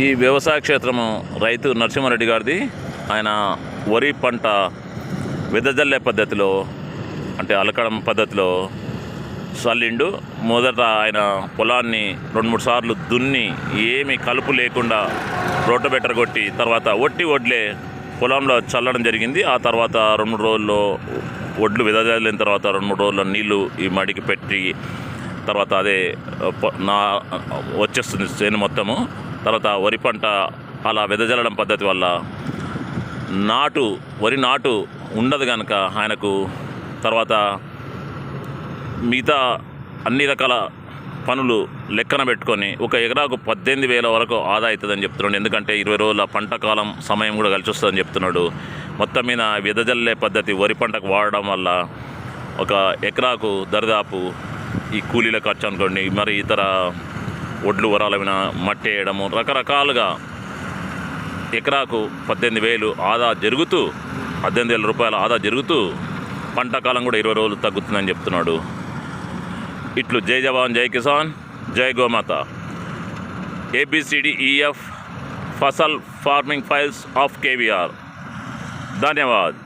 ఈ వ్యవసాయ క్షేత్రము రైతు నరసింహారెడ్డి గారిది. ఆయన వరి పంట విదజల్లే పద్ధతిలో అంటే అలకడం పద్ధతిలో చల్లిండు. మొదట ఆయన పొలాన్ని రెండు మూడు సార్లు దున్ని ఏమి కలుపు లేకుండా రోటబెటర్ కొట్టి తర్వాత ఒట్టి వడ్లే పొలంలో చల్లడం జరిగింది. ఆ తర్వాత రెండు మూడు రోజుల్లో ఒడ్లు విదజల్లిన తర్వాత రెండు మూడు రోజుల్లో నీళ్ళు ఈ మడికి పెట్టి తర్వాత అదే నా వచ్చేస్తుంది చేను మొత్తము. తర్వాత వరి పంట అలా వెదజల్లడం పద్ధతి వల్ల నాటు వరి నాటు ఉండదు కనుక ఆయనకు తర్వాత మిగతా అన్ని రకాల పనులు లెక్కన పెట్టుకొని ఒక ఎకరాకు పద్దెనిమిది వేల వరకు ఆదా అవుతుందని చెప్తున్నాడు. ఎందుకంటే ఇరవై రోజుల పంట కాలం సమయం కూడా కలిసి వస్తుందని చెప్తున్నాడు. మొత్తం మీద విదజల్లే పద్ధతి వరి పంటకు వాడడం వల్ల ఒక ఎకరాకు దరిదాపు ఈ కూలీల ఖర్చు అనుకోండి మరి ఇతర ఒడ్లు వరాల మీద మట్టి వేయడము రకరకాలుగా ఎకరాకు పద్దెనిమిది వేలు ఆదా జరుగుతూ పద్దెనిమిది వేల రూపాయల ఆదా జరుగుతూ పంట కాలం కూడా ఇరవై రోజులు తగ్గుతుందని చెప్తున్నాడు. ఇట్లు జై జవాన్ జై కిసాన్ జై గోమాత. A B C D E F Fasal farming files of KVR ధన్యవాద్.